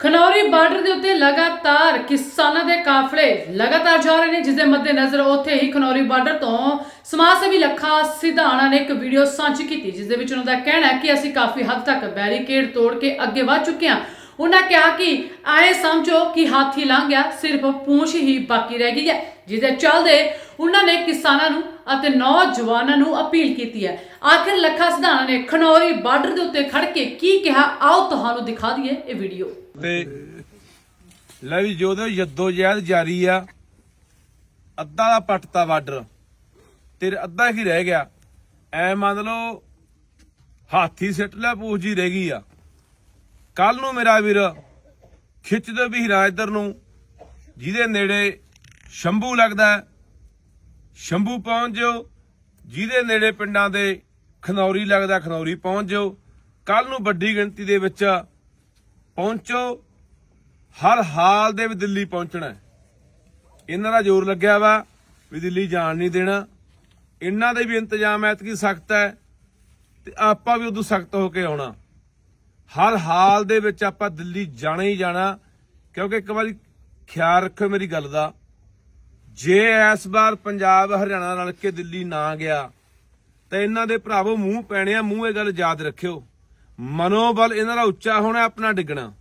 Khanauri border ਦੇ ਉੱਤੇ ਲਗਾਤਾਰ ਕਿਸਾਨਾਂ ਦੇ ਕਾਫਲੇ ਲਗਾਤਾਰ ਜਾ ਰਹੇ ਨੇ ਜਿਸ ਦੇ ਮੱਦੇਨਜ਼ਰ ਉੱਥੇ ਹੀ ਖਨੌਰੀ ਬਾਰਡਰ ਤੋਂ ਸਮਾਜ ਸੇਵੀ ਲੱਖਾ ਸਿਧਾਣਾ ਨੇ ਇੱਕ ਵੀਡੀਓ ਸਾਂਝੀ ਕੀਤੀ ਜਿਸ ਦੇ ਵਿੱਚ ਉਹਨਾਂ ਦਾ ਕਹਿਣਾ ਹੈ ਕਿ ਅਸੀਂ ਕਾਫੀ ਹੱਦ ਤੱਕ ਬੈਰੀਕੇਡ ਤੋੜ ਕੇ ਅੱਗੇ ਵਧ ਚੁੱਕੇ ਹਾਂ। ਉਹਨਾਂ ਕਿਹਾ ਕਿ ਆਏ ਸਮਝੋ ਕਿ ਹਾਥੀ ਲੰਘ ਗਿਆ, ਸਿਰਫ ਪੂੰਛ ਹੀ ਬਾਕੀ ਰਹਿ ਗਈ ਹੈ ਜਿਹਦੇ ਚੱਲਦੇ ਉਹਨਾਂ ਨੇ ਕਿਸਾਨਾਂ ਨੂੰ ਅਤੇ ਨੌਜਵਾਨਾਂ ਨੂੰ ਅਪੀਲ ਕੀਤੀ ਹੈ। ਆਖਿਰ ਲੱਖਾ ਸਿਧਾਣਾ ਨੇ ਖਨੌਰੀ ਬਾਰਡਰ ਦੇ ਉੱਤੇ ਖੜ ਕੇ ਕੀ ਕਿਹਾ? ਆਓ ਤੁਹਾਨੂੰ ਦਿਖਾ ਦਈਏ ਇਹ ਵੀਡੀਓ। ਤੇ ਲੈ ਵੀ ਜਦੋਂ ਯੱਦੋ ਜਹਿਦ ਜਾਰੀ ਆ, ਅੱਧਾ ਦਾ ਪੱਟਤਾ ਬਾਰਡਰ ਤੇਰੇ ਅੱਧਾ ਕੀ ਰਹਿ ਗਿਆ? ਐ ਮੰਨ ਲਓ ਹਾਥੀ ਸਿੱਟ ਲੈ ਪੂਛ ਜੀ ਰਹਿ ਗਈ ਆ। ਕੱਲ ਨੂੰ ਮੇਰਾ ਵੀਰ ਖਿੱਚ ਦੇ ਵੀ ਹੀਰਾ ਇੱਧਰ ਨੂੰ, ਜਿਹਦੇ ਨੇੜੇ ਸ਼ੰਭੂ ਲੱਗਦਾ ਸ਼ੰਭੂ ਪਹੁੰਚ ਜਾਓ ਜਿਹਦੇ ਨੇੜੇ ਪਿੰਡਾਂ ਦੇ ਖਨੌਰੀ ਲੱਗਦਾ ਖਨੌਰੀ ਪਹੁੰਚ ਜਾਓ ਕੱਲ ਨੂੰ ਵੱਡੀ ਗਿਣਤੀ ਦੇ ਵਿੱਚ ਪਹੁੰਚੋ, ਹਰ ਹਾਲ ਦੇ ਵਿੱਚ ਦਿੱਲੀ ਪਹੁੰਚਣਾ ਹੈ। ਇਹਨਾਂ ਦਾ ਜ਼ੋਰ ਲੱਗਿਆ ਵਾ ਵੀ ਦਿੱਲੀ ਜਾਣ ਨਹੀਂ ਦੇਣਾ ਇਹਨਾਂ ਦੇ ਵੀ ਇੰਤਜ਼ਾਮ ਐਤਕੀ ਸਖਤ ਹੈ ਤੇ ਆਪਾਂ ਵੀ ਉਦੋਂ ਸਖਤ ਹੋ ਕੇ ਆਉਣਾ ਹਰ ਹਾਲ ਦੇ ਵਿੱਚ ਆਪਾਂ ਦਿੱਲੀ ਜਾਣਾ ਹੀ ਜਾਣਾ, ਕਿਉਂਕਿ ਇੱਕ ਵਾਰੀ ਖਿਆਲ ਰੱਖੋ ਮੇਰੀ ਗੱਲ ਦਾ ਜੇ ਇਸ ਵਾਰ ਪੰਜਾਬ ਹਰਿਆਣਾ ਰਲ ਕੇ ਦਿੱਲੀ ਨਾ ਗਿਆ, ਤਾਂ ਇਹਨਾਂ ਦੇ ਭਰਾਵੋ ਮੂੰਹ ਪੈਣੇ ਆ, ਮੂੰਹ ਇਹ ਗੱਲ ਯਾਦ ਰੱਖਿਓ। ਮਨੋਬਲ ਇਹਨਾਂ ਦਾ ਉੱਚਾ ਹੋਣਾ, ਆਪਣਾ ਡਿੱਗਣਾ।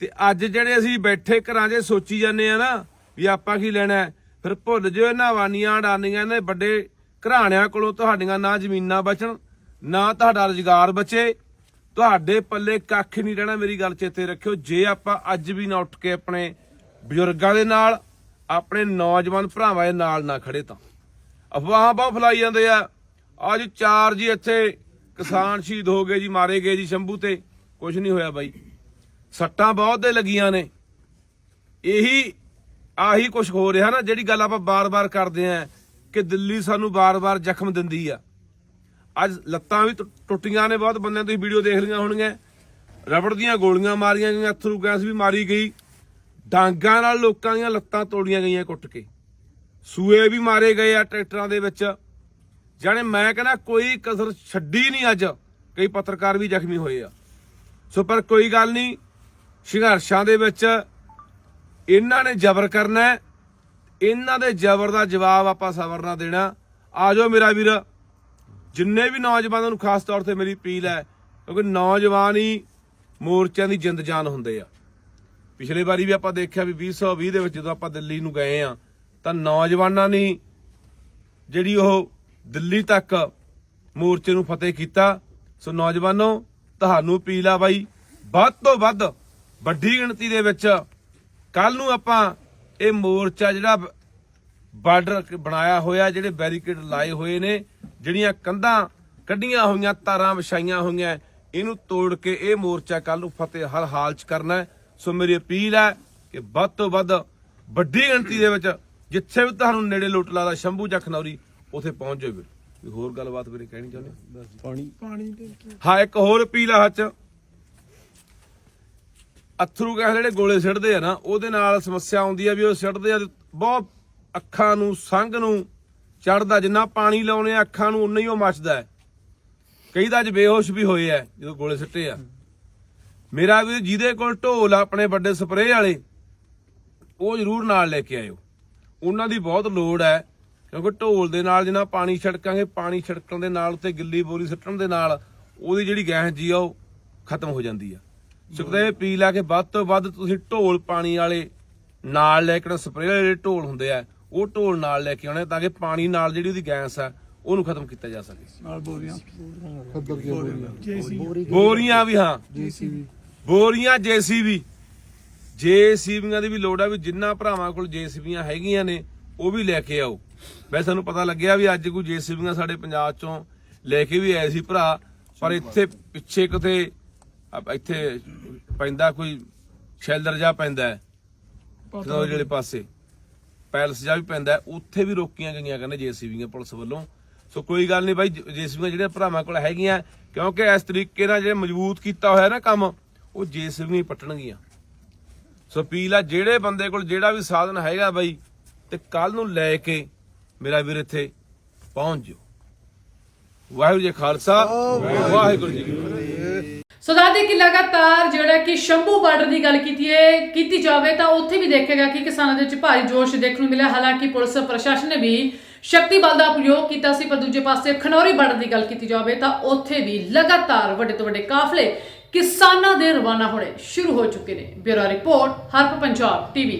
ਤੇ ਅੱਜ ਜਿਹੜੇ ਅਸੀਂ ਬੈਠੇ ਘਰਾਂ 'ਚ ਸੋਚੀ ਜਾਂਦੇ ਆ ਨਾ, ਵੀ ਆਪਾਂ ਕੀ ਲੈਣਾ ਫਿਰ ਭੁੱਲ ਜਿਓ ਇਹਨਾਂ ਵਾਨੀਆਂ ਡਾਨੀਆਂ ਨੇ ਵੱਡੇ ਘਰਾਣਿਆਂ ਕੋਲੋਂ ਤੁਹਾਡੀਆਂ ਨਾ ਜ਼ਮੀਨਾਂ ਬਚਣ, ਨਾ ਤੁਹਾਡਾ ਰੁਜ਼ਗਾਰ ਬਚੇ। ਤੁਹਾਡੇ ਪੱਲੇ ਕੱਖ ਨਹੀਂ ਰਹਿਣਾ, ਮੇਰੀ ਗੱਲ ਚੇਤੇ ਰੱਖਿਓ। ਜੇ ਆਪਾਂ ਅੱਜ ਵੀ ਨਾ ਉੱਠ ਕੇ ਆਪਣੇ ਬਜ਼ੁਰਗਾਂ ਦੇ ਨਾਲ, ਆਪਣੇ ਨੌਜਵਾਨ ਭਰਾਵਾਂ ਦੇ ਨਾਲ ਨਾ ਖੜੇ ਤਾਂ। ਅਫਵਾਹਾਂ ਬਹੁਤ ਫੈਲਾਈ ਜਾਂਦੇ ਆ। ਅੱਜ ਚਾਰ ਜੀ ਇੱਥੇ ਕਿਸਾਨ ਸ਼ਹੀਦ ਹੋ ਗਏ ਜੀ, ਮਾਰੇ ਗਏ ਜੀ ਸ਼ੰਭੂ ਤੇ। ਕੁਝ ਨਹੀਂ ਹੋਇਆ ਬਾਈ। ਸੱਟਾਂ ਬਹੁਤ ਦੇ ਲੱਗੀਆਂ ਨੇ। ਇਹੀ, ਆਹੀ ਕੁਝ ਹੋ ਰਿਹਾ ਨਾ, ਜਿਹੜੀ ਗੱਲ ਆਪਾਂ ਬਾਰ-ਬਾਰ ਕਰਦੇ ਆਂ ਕਿ ਦਿੱਲੀ ਸਾਨੂੰ ਬਾਰ-ਬਾਰ ਜ਼ਖਮ ਦਿੰਦੀ ਆ। ਅੱਜ ਲੱਤਾਂ ਵੀ ਟੁ- ਟੁੱਟੀਆਂ ਨੇ ਬਹੁਤ ਬੰਦਿਆਂ ਤੁਸੀਂ ਵੀਡੀਓ ਦੇਖ ਲਈਆਂ ਹੋਣਗੀਆਂ। ਰਬੜ ਦੀਆਂ ਗੋਲੀਆਂ ਮਾਰੀਆਂ ਗਈਆਂ, ਅਥਰੂ ਗੈਸ ਵੀ ਮਾਰੀ ਗਈ। ਡਾਂਗਾਂ ਨਾਲ ਲੋਕਾਂ ਦੀਆਂ ਲੱਤਾਂ ਤੋੜੀਆਂ ਗਈਆਂ ਕੁੱਟ ਕੇ। ਸੂਏ ਵੀ ਮਾਰੇ ਗਏ ਆ ਟਰੈਕਟਰਾਂ ਦੇ ਵਿੱਚ। ਜਾਣੇ ਮੈਂ ਕਹਿੰਦਾ ਕੋਈ ਕਸਰ ਛੱਡੀ ਨਹੀਂ ਅੱਜ, ਕਈ ਪੱਤਰਕਾਰ ਵੀ ਜ਼ਖਮੀ ਹੋਏ ਆ। ਸੋ ਪਰ ਕੋਈ ਗੱਲ ਨਹੀਂ, ਸੰਘਰਸ਼ਾਂ ਦੇ ਵਿੱਚ ਇਹਨਾਂ ਨੇ ਜ਼ਬਰ ਕਰਨਾ ਇਹਨਾਂ ਦੇ ਜ਼ਬਰ ਦਾ ਜਵਾਬ ਆਪਾਂ ਸਬਰ ਨਾਲ ਦੇਣਾ। ਆ ਜਾਓ ਮੇਰਾ ਵੀਰ, ਜਿੰਨੇ ਵੀ ਨੌਜਵਾਨਾਂ ਨੂੰ ਖਾਸ ਤੌਰ ਤੇ ਮੇਰੀ ਅਪੀਲ ਹੈ, ਕਿਉਂਕਿ ਨੌਜਵਾਨ ਹੀ ਮੋਰਚਿਆਂ ਦੀ ਜਿੰਦ ਜਾਨ ਹੁੰਦੇ ਆ। ਪਿਛਲੇ ਵਾਰੀ ਵੀ ਆਪਾਂ ਦੇਖਿਆ ਵੀ 2020 ਦੇ ਵਿੱਚ ਜਦੋਂ ਆਪਾਂ ਦਿੱਲੀ ਨੂੰ ਗਏ ਆ, ਤਾਂ ਨੌਜਵਾਨਾਂ ਨੇ ਜਿਹੜੀ ਉਹ ਦਿੱਲੀ ਤੱਕ ਮੋਰਚੇ ਨੂੰ ਫਤਿਹ ਕੀਤਾ ਸੋ ਨੌਜਵਾਨੋ, ਤੁਹਾਨੂੰ ਅਪੀਲ ਆ ਬਾਈ, ਵੱਧ ਤੋਂ ਵੱਧ ਵੱਡੀ ਗਿਣਤੀ ਦੇ ਵਿੱਚ ਕੱਲ ਨੂੰ ਆਪਾਂ ਇਹ ਮੋਰਚਾ ਜਿਹੜਾ ਬਾਰਡਰ ਬਣਾਇਆ ਹੋਇਆ, ਜਿਹੜੇ ਬੈਰੀਕੇਡ ਲਾਏ ਹੋਏ ਨੇ, ਜਿਹੜੀਆਂ ਕੰਧਾਂ ਕੱਢੀਆਂ ਹੋਈਆਂ, ਤਾਰਾਂ ਵਿਛਾਈਆਂ ਹੋਈਆਂ, ਇਹਨੂੰ ਤੋੜ ਕੇ ਇਹ ਮੋਰਚਾ ਕੱਲ ਨੂੰ ਫਤਿਹ ਹਰ ਹਾਲ ਚ ਕਰਨਾ ਹੈ। ਸੋ ਮੇਰੀ ਅਪੀਲ ਹੈ ਕਿ ਵੱਧ ਤੋਂ ਵੱਧ ਵੱਡੀ ਗਿਣਤੀ ਦੇ ਵਿੱਚ ਜਿੱਥੇ ਵੀ ਤੁਹਾਨੂੰ ਨੇੜੇ ਲੁੱਟ ਲਾਦਾ ਸ਼ੰਭੂ ਜਾਂ ਖਨੌਰੀ ਉਥੇ ਪਹੁੰਚ ਜਾਓ ਕੋਈ ਹੋਰ ਗੱਲਬਾਤ ਵੀਰੇ ਕਹਿਣੀ ਚਾਹੁੰਦੇ ਪਾਣੀ। ਪਾਣੀ ਹਾਂ ਇੱਕ ਹੋਰ ਅਪੀਲ ਆ ਹੱਥ ਅਥਰੂ ਗੈਸ ਜਿਹੜੇ ਗੋਲੇ ਸਿੱਟਦੇ ਆ ਨਾ ਉਹਦੇ ਨਾਲ ਸਮੱਸਿਆ ਆਉਂਦੀ ਆ ਵੀ ਉਹ ਸਿੱਟਦੇ ਆ ਤੇ ਬਹੁਤ ਅੱਖਾਂ ਨੂੰ ਸੰਗ ਨੂੰ ਚੜਦਾ ਜਿੰਨਾ ਪਾਣੀ ਲਾਉਨੇ ਆ ਅੱਖਾਂ ਨੂੰ ਉਨਾ ਹੀ ਉਹ ਮੱਚਦਾ ਹੈ। ਕਈ ਤਾਂ ਅੱਜ ਬੇਹੋਸ਼ ਵੀ ਹੋਏ ਆ ਜਦੋਂ ਗੋਲੇ ਸਿੱਟੇ ਆ। ਮੇਰਾ ਵੀ ਜਿਹਦੇ ਕੋਲ ਢੋਲ ਆ ਆਪਣੇ ਵੱਡੇ ਸਪਰੇਅ ਵਾਲੇ ਉਹ ਜ਼ਰੂਰ ਨਾਲ ਲੈ ਕੇ ਆਇਓ। ਉਹਨਾਂ ਦੀ ਬਹੁਤ ਲੋੜ ਹੈ ਕਿਉਂਕਿ ਢੋਲ ਦੇ ਨਾਲ ਜਿੰਨਾ ਪਾਣੀ ਛਿੜਕਾਂਗੇ ਪਾਣੀ ਛਿੜਕਣ ਦੇ ਨਾਲ ਉੱਤੇ ਗਿੱਲੀ ਬੋਰੀ ਸਿੱਟਣ ਦੇ ਨਾਲ ਉਹਦੀ ਜਿਹੜੀ ਗੈਸ ਜੀ ਆ ਉਹ ਖਤਮ ਹੋ ਜਾਂਦੀ ਆ। ਸੁਖਦੇ ਪੀ ਲਾ ਕੇ ਵੱਧ ਤੋਂ ਵੱਧ ਤੁਸੀਂ ਢੋਲ ਪਾਣੀ ਵਾਲੇ ਨਾਲ ਲੈ ਕੇ ਸਪਰੇਅ ਵਾਲੇ ਢੋਲ ਹੁੰਦੇ ਆ ਉਹ ਢੋਲ ਨਾਲ ਲੈ ਕੇ ਆਉਣੇ ਤਾਂ ਕਿ ਪਾਣੀ ਨਾਲ ਜਿਹੜੀ ਉਹਦੀ ਗੈਸ ਆ ਉਹਨੂੰ ਖਤਮ ਕੀਤਾ ਜਾ ਸਕੇ। ਨਾਲ ਬੋਰੀਆਂ। ਬੋਰੀਆਂ ਵੀ ਹਾਂ। ਜੀਸੀਬੀ। ਬੋਰੀਆਂ ਜੇਸੀਬੀ। ਜੇਸੀਬੀਆਂ ਦੀ ਵੀ ਲੋੜ ਆ ਵੀ ਜਿੰਨਾ ਭਰਾਵਾਂ ਕੋਲ ਜੇਸੀਬੀਆਂ ਹੈਗੀਆਂ ਨੇ ਉਹ ਵੀ ਲੈ ਕੇ ਆਓ। ਵੈਸੇ ਸਾਨੂੰ ਪਤਾ ਲੱਗਿਆ ਵੀ ਅੱਜ ਕੋਈ ਜੇਸੀਬੀਆਂ ਸਾਡੇ ਪੰਜਾਬ ਚੋਂ ਲੈ ਕੇ ਵੀ ਆਏ ਸੀ ਭਰਾ ਪਰ ਇੱਥੇ ਪਿੱਛੇ ਕਿਤੇ ਇੱਥੇ ਪੈਂਦਾ ਕੋਈ ਸ਼ੈਲਰ ਜਾ ਪੈਂਦਾ ਹੈ। ਵਾਲੇ ਪਾਸੇ ਪੈਲਸ ਜਾ ਵੀ ਪੈਂਦਾ ਉੱਥੇ ਵੀ ਰੋਕੀਆਂ ਗਈਆਂ ਕਹਿੰਦੇ ਜੇਸੀਬੀਆਂ ਪੁਲਿਸ ਵੱਲੋਂ। ਸੋ ਕੋਈ ਗੱਲ ਨਹੀਂ ਬਾਈ ਜੇਸੀਬੀਆਂ ਜਿਹੜੀਆਂ ਭਰਾਵਾਂ ਕੋਲ ਹੈਗੀਆਂ ਕਿਉਂਕਿ ਇਸ ਤਰੀਕੇ ਨਾਲ ਜਿਹੜੇ ਮਜ਼ਬੂਤ ਕੀਤਾ ਹੋਇਆ ਨਾ ਕੰਮ ਉਹ ਜੇਸੀਬੀਆਂ ਹੀ ਪੱਟਣਗੀਆਂ। ਸੋ ਅਪੀਲ ਆ ਜਿਹੜੇ ਬੰਦੇ ਕੋਲ ਜਿਹੜਾ ਵੀ ਸਾਧਨ ਹੈਗਾ ਬਾਈ, ਤੇ ਕੱਲ ਨੂੰ ਲੈ ਕੇ ਮੇਰਾ ਵੀਰ ਇੱਥੇ ਪਹੁੰਚ ਜਾਓ। ਵਾਹਿਗੁਰੂ ਜੀ ਖਾਲਸਾ, ਵਾਹਿਗੁਰੂ ਜੀ ਕੀ ਫਤਿਹ। ਸੋ ਦੱਸਦੇ ਕਿ ਲਗਾਤਾਰ ਜਿਹੜਾ ਕਿ ਸ਼ੰਭੂ ਬਾਰਡਰ ਦੀ ਗੱਲ ਕੀਤੀ ਹੈ ਕੀਤੀ ਜਾਵੇ ਤਾਂ ਉੱਥੇ ਵੀ ਦੇਖੇਗਾ ਕਿ ਕਿਸਾਨਾਂ ਦੇ ਵਿੱਚ ਭਾਰੀ ਜੋਸ਼ ਦੇਖਣ ਨੂੰ ਮਿਲਿਆ। ਹਾਲਾਂਕਿ ਪੁਲਿਸ ਪ੍ਰਸ਼ਾਸਨ ਨੇ ਵੀ ਸ਼ਕਤੀ ਬਲ ਦਾ ਪ੍ਰਯੋਗ ਕੀਤਾ ਸੀ, ਪਰ ਦੂਜੇ ਪਾਸੇ ਖਨੌਰੀ ਬਾਰਡਰ ਦੀ ਗੱਲ ਕੀਤੀ ਜਾਵੇ ਤਾਂ ਉੱਥੇ ਵੀ ਲਗਾਤਾਰ ਵੱਡੇ ਤੋਂ ਵੱਡੇ ਕਾਫਲੇ ਕਿਸਾਨਾਂ ਦੇ ਰਵਾਨਾ ਹੋਣੇ ਸ਼ੁਰੂ ਹੋ ਚੁੱਕੇ ਨੇ। ਬਿਊਰੋ ਰਿਪੋਰਟ ਹਰਪ ਪੰਜਾਬ ਟੀਵੀ।